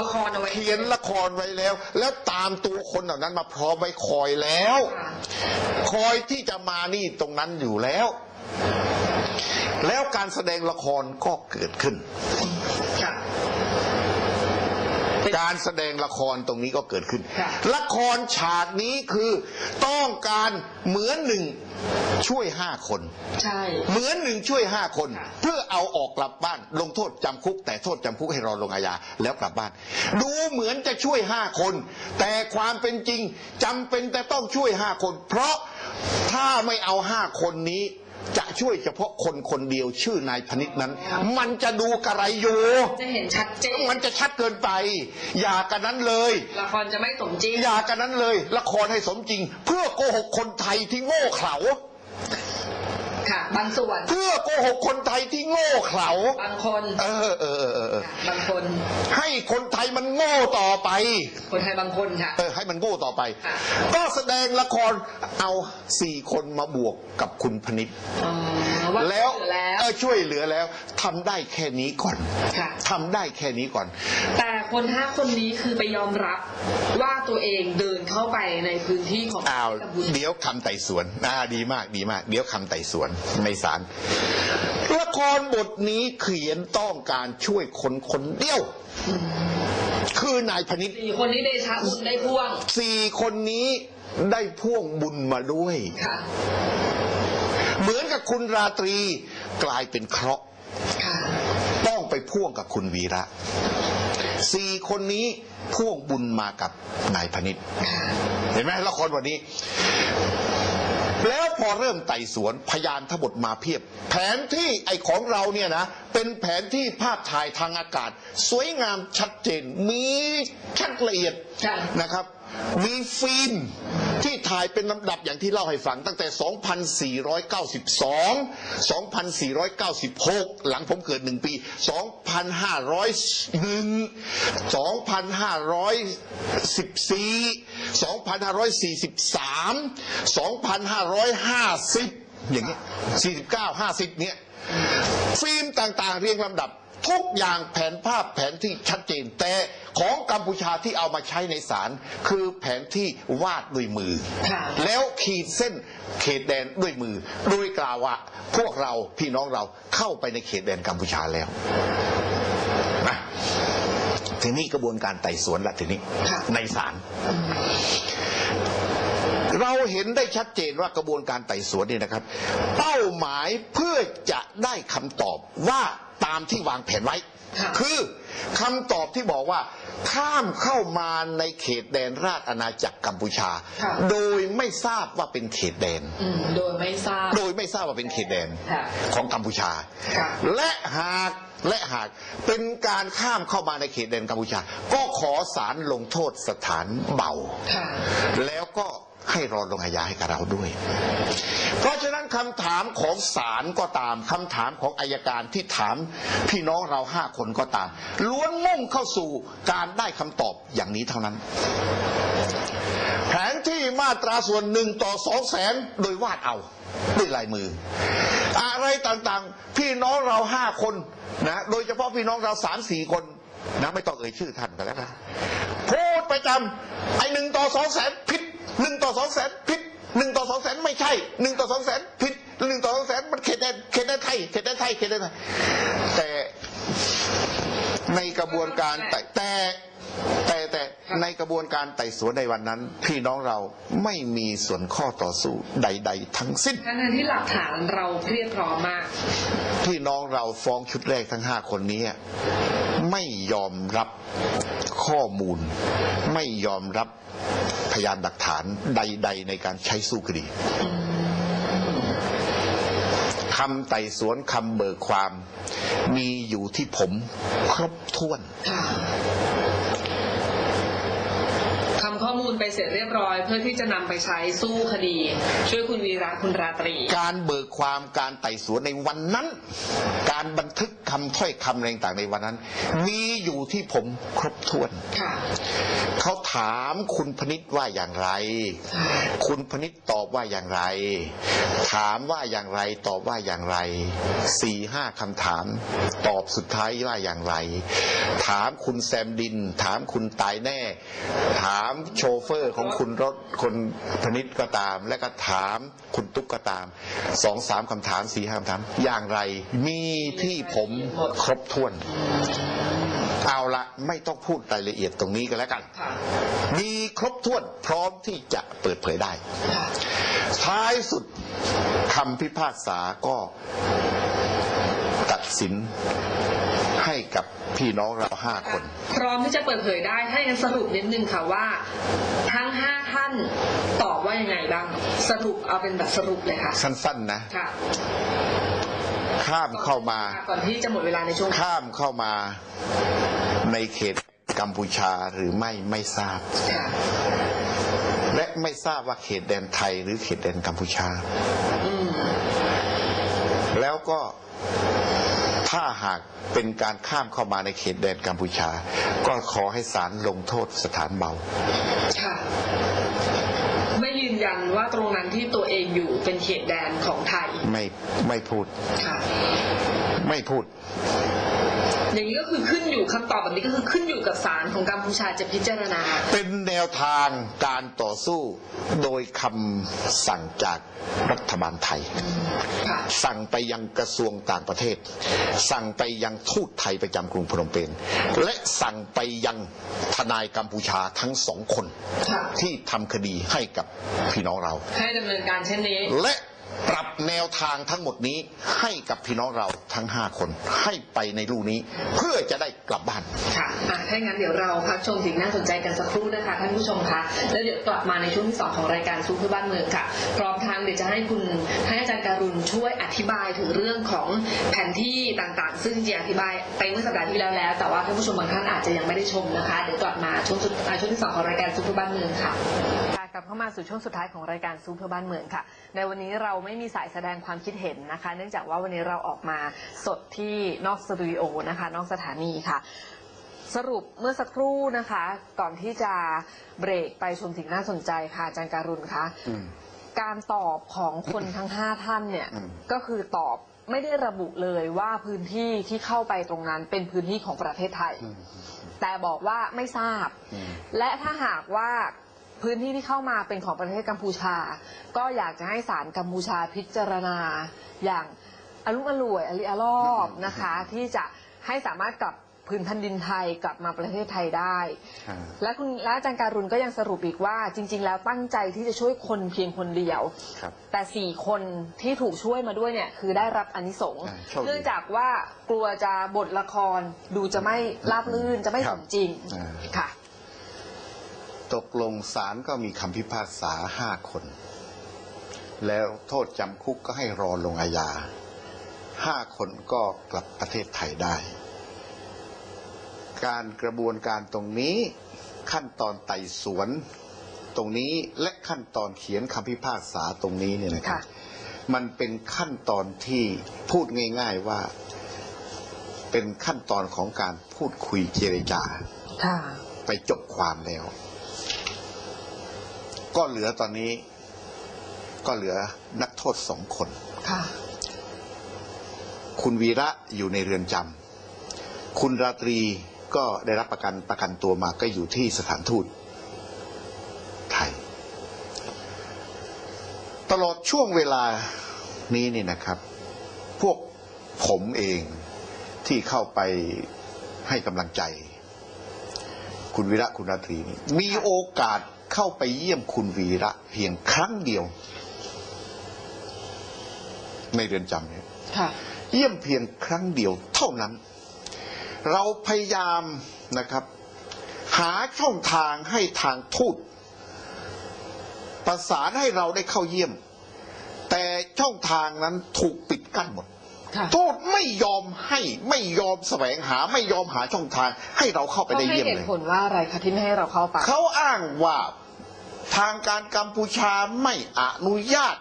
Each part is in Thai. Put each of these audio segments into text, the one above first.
ละครเอาไว้เขียนละครไว้แล้ว แล้วตามตัวคนเหล่านั้นมาพร้อมไว้คอยแล้ว คอยที่จะมานี่ตรงนั้นอยู่แล้ว แล้วการแสดงละครก็เกิดขึ้น การแสดงละครตรงนี้ก็เกิดขึ้นค่ะละครฉากนี้คือต้องการเหมือนหนึ่งช่วยห้าคน ใช่ เหมือนหนึ่งช่วยห้าคนค่ะเพื่อเอาออกกลับบ้าน ลงโทษจำคุก แต่โทษจำคุกให้รอลงอาญาแล้วกลับบ้าน ดูเหมือนจะช่วยห้าคน แต่ความเป็นจริงจำเป็นแต่ต้องช่วยห้าคน เพราะถ้าไม่เอาห้าคนนี้ จะช่วยเฉพาะคนคนเดียวชื่อนายพนิษนั้น มันจะดูกระไรอยู่จะเห็นชัดเจนมันจะชัดเกินไป อย่ากันนั้นเลย ละครจะไม่สมจริงอย่ากันนั้นเลย ละครให้สมจริง เพื่อโกหกคนไทยที่โง่เขลาค่ะ บางส่วน เพื่อโกหกคนไทยที่โง่เขลาบางคน เออเออเออเออเออค่ะบางคน ให้คนไทยมันโง่ต่อไป คนไทยบางคนค่ะ เออให้มันโง่ต่อไป ค่ะ ก็แสดงละครเอาสี่คนมาบวกกับคุณพนิษฐ์อ๋อว่าแล้วเหลือแล้วเออช่วยเหลือแล้วทำได้แค่นี้ก่อนค่ะ ทำได้แค่นี้ก่อน แต่คนห้าคนนี้คือไปยอมรับว่าตัวเองเดินเข้าไปในพื้นที่ของอ้าวกัมพูชา เดี๋ยวคำไต่สวนอ่าดีมากดีมาก เดี๋ยวคำไต่สวนในศาลละครบทนี้เขียนต้องการช่วยคนคนเดียว คือนายพนิษฐ์สี่คนนี้เดชะบุญได้พ่วงสี่คนนี้ได้พ่วงบุญมาด้วย ค่ะเหมือนกับคุณราตรีกลายเป็นเคราะห์ค่ะต้องไปพ่วงกับคุณวีระสี่คนนี้พ่วงบุญมากับนายพนิษฐ์ค่ะเห็นไหมละครวันนี้ แล้วพอเริ่มไต่สวนพยานทั้งหมดมาเพียบ แผนที่ไอของเราเนี่ยนะ เป็นแผนที่ภาพถ่ายทางอากาศ สวยงามชัดเจน มีชัดละเอียดค่ะนะครับ มีฟิล์ม ที่ถ่ายเป็นลำดับอย่างที่เล่าให้ฟังตั้งแต่ 2492 2496 หลังผมเกิดหนึ่งปี 2501 2514 2543 2550 อย่างเงี้ย49 50 เนี่ยฟิล์มต่างๆ เรียงลำดับ ทุกอย่างแผนภาพแผนที่ชัดเจน แต่ของกัมพูชาที่เอามาใช้ในศาลคือแผนที่วาดด้วยมือค่ะแล้วขีดเส้นเขตแดนด้วยมือ โดยกล่าวว่าพวกเราพี่น้องเราเข้าไปในเขตแดนกัมพูชาแล้วนะทีนี้กระบวนการไต่สวนละทีนี้ค่ะในศาลเราเห็นได้ชัดเจนว่ากระบวนการไต่สวนเนี่ยนะครับ เป้าหมายเพื่อจะได้คำตอบว่า ตามที่วางแผนไว้ค่ะคือคำตอบที่บอกว่า ข้ามเข้ามาในเขตแดนราชอาณาจักรกัมพูชา ค่ะ โดยไม่ทราบว่าเป็นเขตแดน อืมโดยไม่ทราบ โดยไม่ทราบว่าเป็นเขตแดนค่ะของกัมพูชา ค่ะ และหากและหากเป็นการข้ามเข้ามาในเขตแดนกัมพูชา ก็ขอสารลงโทษสถานเบา ค่ะ แล้วก็ ให้รอลงอาญาให้กับเราด้วย เพราะฉะนั้นคำถามของศาลก็ตามคำถามของอายการที่ถามพี่น้องเราห้าคนก็ตาม ล้วนมุ่งเข้าสู่การได้คำตอบอย่างนี้เท่านั้น แผนที่มาตราส่วนหนึ่งต่อสองแสนโดยวาดเอาด้วยลายมือ อะไรต่างๆ พี่น้องเราห้าคนนะโดยเฉพาะพี่น้องเราสามสี่คนนะไม่ต้องเอ่ยชื่อท่านกันแล้วกันพูดประจำไอหนึ่งต่อสองแสน หนึ่งต่อสองแสนผิดหนึ่งต่อสองแสนไม่ใช่หนึ่งต่อสองแสนผิดหนึ่งต่อสองแสนมันเขตแดนเขตแดนไทยเขตแดนไทยเขตแดนไทยแต่ในกระบวนการแต่แต่แต่แต่ในกระบวนการไต่สวนในวันนั้น พี่น้องเราไม่มีส่วนข้อต่อสู้ใด ๆ ทั้งสิ้นทั้งๆที่หลักฐานเราเพียบพร้อมมาก พี่น้องเราฟ้องชุดแรกทั้งห้าคนนี้ไม่ยอมรับข้อมูล ไม่ยอมรับ พยานหลักฐานใด ๆ ในการใช้สู้คดีคำไต่สวนคำเบิกความ มีอยู่ที่ผมครบถ้วนค่ะทำข้อมูลไปเสร็จเรียบร้อย เพื่อที่จะนำไปใช้สู้คดี ช่วยคุณวีระคุณราตรี การเบิกความการไต่สวนในวันนั้น การบันทึกคำถ้อยคำอะไรต่างๆในวันนั้น มีอยู่ที่ผมครบถ้วนค่ะเขาถามคุณพนิษว่าอย่างไร คุณพนิษตอบว่าอย่างไร ถามว่าอย่างไรตอบว่าอย่างไรสี่ห้าคำถาม ตอบสุดท้ายว่าอย่างไร ถามคุณแซมดิน ถามคุณตายแน่ ถามโชเฟอร์ของคุณรถคนพนิษก็ตาม และก็ถามคุณตุ๊กก็ตามสองสามคำถามสี่ห้าคำถาม อย่างไร มีที่ผมครบถ้วน เอาละไม่ต้องพูดรายละเอียดตรงนี้กันแล้วกันค่ะมีครบถ้วนพร้อมที่จะเปิดเผยได้ค่ะท้ายสุดคำพิพากษาก็ตัดสินให้กับพี่น้องเราห้าคน พร้อมที่จะเปิดเผยได้ ถ้าอย่างนั้นสรุปนิดนึงค่ะว่า ทั้งห้าท่านตอบว่ายังไงบ้าง สรุปเอาเป็นแบบสรุปเลยค่ะ สั้นๆนะค่ะ ข้ามเข้ามา ก่อนที่จะหมดเวลาในช่วงข้ามเข้ามาในเขตกัมพูชาหรือไม่ไม่ทราบค่ะและไม่ทราบว่าเขตแดนไทยหรือเขตแดนกัมพูชาอืมแล้วก็ถ้าหากเป็นการข้ามเข้ามาในเขตแดนกัมพูชา ก็ขอให้ศาลลงโทษสถานเบาค่ะไม่ยืนยัน ว่าตรงนั้นที่ตัวเองอยู่เป็นเขตแดนของไทย ไม่ไม่พูด ค่ะ ไม่พูด อย่างนี้ก็คือขึ้นอยู่คำตอบแบบนี้ก็คือขึ้นอยู่กับศาลของกัมพูชาจะพิจารณา เป็นแนวทางการต่อสู้โดยคำสั่งจากรัฐบาลไทยค่ะสั่งไปยังกระทรวงต่างประเทศ สั่งไปยังทูตไทยประจำกรุงพนมเปญและสั่งไปยังทนายกัมพูชาทั้งสองคนค่ะที่ทำคดีให้กับพี่น้องเรา ให้ดำเนินการเช่นนี้และ ปรับแนวทางทั้งหมดนี้ให้กับพี่น้องเราทั้งห้าคนให้ไปในรูนี้ เพื่อจะได้กลับบ้าน ค่ะอะถ้าอย่างนั้นเดี๋ยวเราพักชมสิ่งน่าสนใจกันสักครู่นะคะท่านผู้ชมคะ แล้วเดี๋ยวกลับมาในช่วงที่สองของรายการซูเปอร์บ้านเมืองค่ะ พร้อมทางเดี๋ยวจะให้คุณให้อาจารย์การุณช่วยอธิบายถึงเรื่องของแผนที่ต่างๆ ซึ่งจริงๆอธิบายไปเมื่อสัปดาห์ที่แล้วแล้ว แต่ว่าท่านผู้ชมบางท่านอาจจะยังไม่ได้ชมนะคะ เดี๋ยวกลับมาช่วงสุดอะช่วงที่สองของรายการซูเปอร์บ้านเมืองค่ะ กลับเข้ามาสู่ช่วงสุดท้ายของรายการซูเปอร์บ้านเมืองค่ะ ในวันนี้เราไม่มีสายแสดงความคิดเห็นนะคะ เนื่องจากว่าวันนี้เราออกมาสดที่นอกสตูดิโอนะคะ นอกสถานีค่ะ สรุปเมื่อสักครู่นะคะ ก่อนที่จะเบรกไปชมสิ่งน่าสนใจค่ะอาจารย์การุณคะอืมการตอบของคนทั้งห้าท่านเนี่ยอืมก็คือตอบไม่ได้ระบุเลยว่าพื้นที่ที่เข้าไปตรงนั้นเป็นพื้นที่ของประเทศไทย แต่บอกว่าไม่ทราบอืมและถ้าหากว่า พื้นที่ที่เข้ามาเป็นของประเทศกัมพูชา ก็อยากจะให้ศาลกัมพูชาพิจารณา อย่างอารมอร่วยอริอารอบนะคะ ที่จะให้สามารถกลับพื้นแผ่นดินไทยกลับมาประเทศไทยได้อ่าและคุณและอาจารย์การุณก็ยังสรุปอีกว่า จริง ๆ แล้วตั้งใจที่จะช่วยคนเพียงคนเดียวครับแต่สี่คนที่ถูกช่วยมาด้วยเนี่ยคือได้รับอานิสงส์อ่าโชคดีเนื่องจากว่ากลัวจะบทละครดูจะไม่ราบรื่นจะไม่ครัสบมจริงอ่าค่ะ ตกลงศาลก็มีคำพิพากษาห้าคน แล้วโทษจำคุกก็ให้รอลงอาญาห้าคนก็กลับประเทศไทยได้ การกระบวนการตรงนี้ขั้นตอนไต่สวนตรงนี้และขั้นตอนเขียนคำพิพากษาตรงนี้เนี่ยนะครับค่ะมันเป็นขั้นตอนที่พูดง่าย ๆว่า เป็นขั้นตอนของการพูดคุยเจรจาค่ะไปจบความแล้ว ก็เหลือตอนนี้ ก็เหลือนักโทษสองคนค่ะ คุณวีระอยู่ในเรือนจำคุณราตรีก็ได้รับประกันประกันตัวมาก็อยู่ที่สถานทูตไทย ตลอดช่วงเวลานี้นี่นะครับ พวกผมเองที่เข้าไปให้กำลังใจ คุณวีระคุณราตรีนี่มีโอกาส เข้าไปเยี่ยมคุณวีระเพียงครั้งเดียว ในเรือนจำเนี่ยค่ะเยี่ยมเพียงครั้งเดียวเท่านั้น เราพยายามนะครับ หาช่องทางให้ทางทูตประสานให้เราได้เข้าเยี่ยม แต่ช่องทางนั้นถูกปิดกั้นหมดค่ะทูตไม่ยอมให้ไม่ยอมแสวงหาไม่ยอมหาช่องทางให้เราเข้าไปเขาได้ให้เยี่ยมเหเลตุยผลว่าอะไรคะที่ไม่ให้เราเข้าไปเขาอ้างว่า ทางการกัมพูชาไม่อนุญาต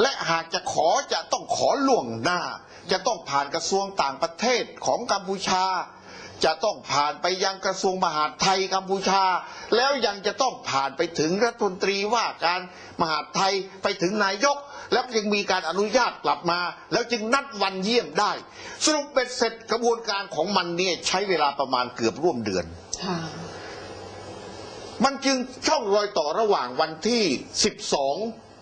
และหากจะขอจะต้องขอล่วงหน้า จะต้องผ่านกระทรวงต่างประเทศของกัมพูชา จะต้องผ่านไปยังกระทรวงมหาดไทยกัมพูชา แล้วยังจะต้องผ่านไปถึงรัฐมนตรีว่าการมหาดไทยไปถึงนายก แล้วจึงมีการอนุญาตกลับมา แล้วจึงนัดวันเยี่ยมได้ สรุปเป็นเสร็จกระบวนการของมันเนี่ยใช้เวลาประมาณเกือบร่วมเดือนค่ะ มันจึงช่องรอยต่อระหว่างวันที่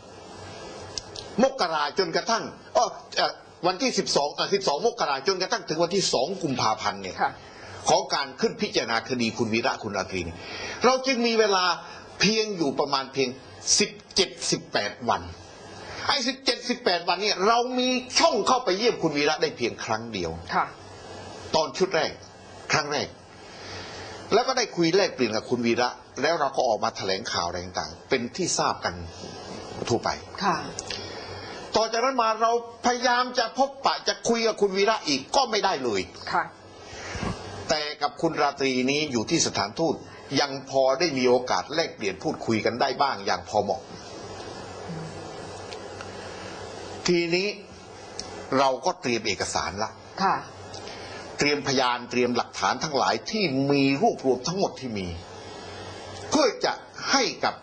12 มกราจนกระทั่งเออเอ่อวันที่ 12เอ่อ12 มกราจนกระทั่งถึงวันที่ 2 กุมภาพันธ์เนี่ยค่ะของการขึ้นพิจารณาคดีคุณวีระคุณอาตรีเนี่ยเราจึงมีเวลาเพียงอยู่ประมาณเพียง 17-18 วันไอ้17-18วันเนี่ยเรามีช่องเข้าไปเยี่ยมคุณวีระได้เพียงครั้งเดียว ค่ะ ตอนชุดแรก ครั้งแรก แล้วก็ได้คุยแลกเปลี่ยนกับคุณวีระ แล้วเราก็ออกมาแถลงข่าวอะไรต่างๆ เป็นที่ทราบกันทั่วไปค่ะต่อจากนั้นมาเราพยายามจะพบปะจะคุยกับคุณวีระอีกก็ไม่ได้เลยค่ะ แต่กับคุณราตรีนี้อยู่ที่สถานทูตยังพอได้มีโอกาสแลกเปลี่ยนพูดคุยกันได้บ้างอย่างพอเหมาะ ทีนี้เราก็เตรียมเอกสารละค่ะเต รียมพยานเตรียมหลักฐานทั้งหลายที่มีรวบรวมทั้งหมดที่มี เพื่อจะให้กับ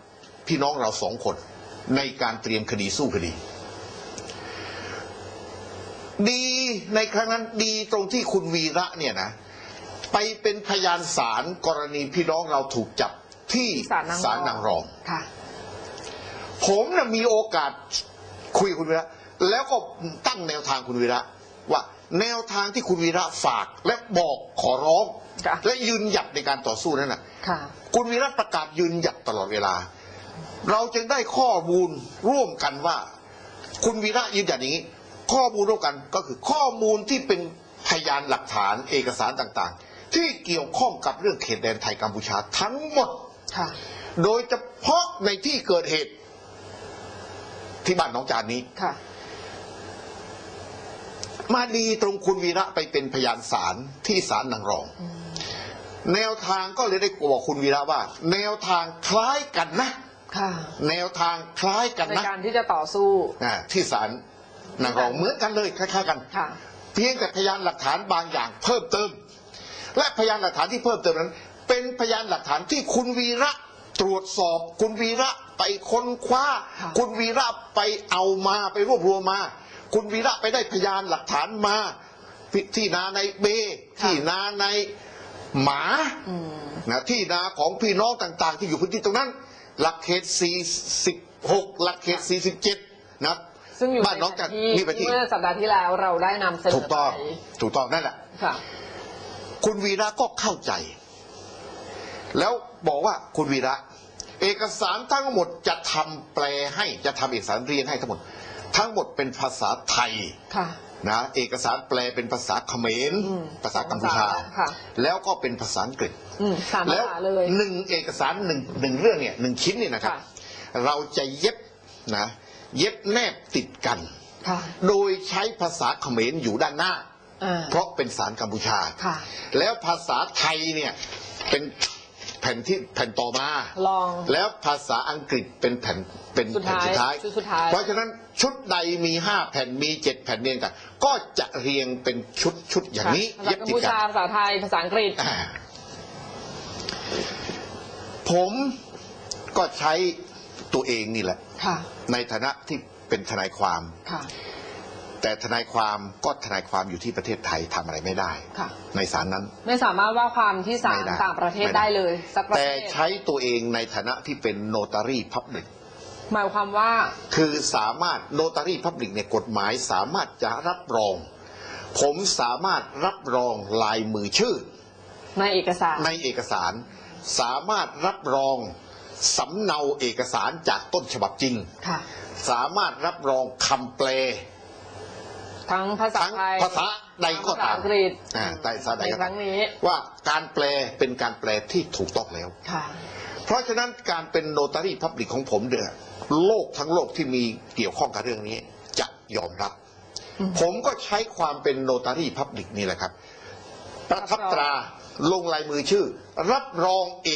พี่น้องเราสองคน ในการเตรียมคดีสู้คดี ดีในครั้งนั้นดีตรงที่คุณวีระเนี่ยนะ ไปเป็นพยานศาลกรณีพี่น้องเราถูกจับที่ศาลนางรองศาลนางรองค่ะผมนะมีโอกาสคุยกับคุณวีระ แล้วก็ตั้งแนวทางคุณวีระว่า แนวทางที่คุณวีระฝากและบอกขอร้อง ค่ะ และยืนหยัดในการต่อสู้นั่นนะค่ะ คุณวีระประกาศยืนหยัดตลอดเวลา เราจึงได้ข้อมูลร่วมกันว่า คุณวีระยืนหยัดอย่างนี้ ข้อมูลร่วมกันก็คือข้อมูลที่เป็นพยานหลักฐานเอกสารต่างๆ ที่เกี่ยวข้องกับเรื่องเขตแดนไทยกัมพูชาทั้งหมด ค่ะ โดยเฉพาะในที่เกิดเหตุที่บ้านหน้องจานนี้ ค่ะ มาดีตรงคุณวีระไปเป็นพยานศาลที่ศาลนางรอง แนวทางก็เลยได้บอกคุณวีระว่า แนวทางคล้ายกันนะค่ะแนวทางคล้ายกันในนะการที่จะต่อสู้อ่าที่ศาลนางรองเหมือนกันเลยคล้ายๆกันค่ะเพียงแต่พยานหลักฐานบางอย่างเพิ่มเติม และพยานหลักฐานที่เพิ่มเติมนั้น เป็นพยานหลักฐานที่คุณวีระตรวจสอบ คุณวีระไปค้นคว้าค่ะคุณวีระไปเอามาไปรวบรวมมา คุณวีระไปได้พยานหลักฐานมาที่นาในเบที่นาในหมาอืมนะที่นาของพี่น้องต่างๆ ที่อยู่พื้นที่ตรงนั้น หลักเขต 46 หลักเขต 47 นะซึ่งอยู่บ้านน้องจันที่นี่ไปที่เมื่อสัปดาห์ที่แล้วเราได้นำเสนอถูกต้องไปถูกต้องนั่นแหละค่ะคุณวีระก็เข้าใจ แล้วบอกว่าคุณวีระ เอกสารทั้งหมดจะทำแปลให้จะทำเอกสารเรียงให้ทั้งหมด ทั้งหมดเป็นภาษาไทยค่ะ นะเอกสารแปลเป็นภาษาเขมร อืมภาษากัมพูชา ค่ะ แล้วก็เป็นภาษาอังกฤษ อืมสามภาแล้วษาเลย หนึ่งเอกสารหนึ่งหนึ่งเรื่องเนี่ยหนึ่งชิ้นเนี่ยนะครับ ค่ะ เราจะเย็บนะเย็บแนบติดกัน ค่ะโดยใช้ภาษาเขมรอยู่ด้านหน้า อ่าเพราะเป็นสารกัมพูชา ค่ะ แล้วภาษาไทยเนี่ยเป็น แผ่นที่แผ่นต่อมา ลอง แล้วภาษาอังกฤษเป็นแผ่นเป็นสุดแผ่นท้ายสุดท้าย ชุดสุดท้าย เพราะฉะนั้นชุดใดมีห้าแผ่นมีเจ็ดแผ่นเรียงกันก็จะเรียงเป็นชุดชุดอย่างนี้ค่ะภาษาเย็บกัมติดพูกัชานภาษาไทย ภาษาอังกฤษ อ่าผมก็ใช้ตัวเองนี่แหละ ค่ะ ในฐานะที่เป็นทนายความ ค่ะ แต่ทนายความก็ทนายความอยู่ที่ประเทศไทยทำอะไรไม่ได้ ค่ะ ในศาลนั้น ไม่สามารถว่าความที่ศาไม่ลได้ต่างประเทศไม่ได้ ได้เลย สักประแต่เทศใช้ตัวเองในฐานะที่เป็นโนตารีพับลิกหมายความว่า คือสามารถโนตารีพับลิกเนี่ยกฎหมายสามารถจะรับรอง ผมสามารถรับรองลายมือชื่อ ในเอกสารในเอกสารสามารถรับรองสำเนาเอกสารจากต้นฉบับจริง ค่ะ สามารถรับรองคำแปล ทั้งภาษาทั้งไทยภาษาใดก็ภาษาตามอังกฤษอ่าใดภาษาใดในก็คตารั้มงนี้ว่าการแปลเป็นการแปลที่ถูกต้องแล้ว ค่ะ เพราะฉะนั้นการเป็นโนตารีพับลิกของผมเนี่ยโลกทั้งโลกที่มีเกี่ยวข้องกับเรื่องนี้ จะยอมรับ อืม ผมก็ใช้ความเป็นโนตารีพับลิกนี่แหละครับ ประทับตราลงลายมือชื่อ รับรองเอ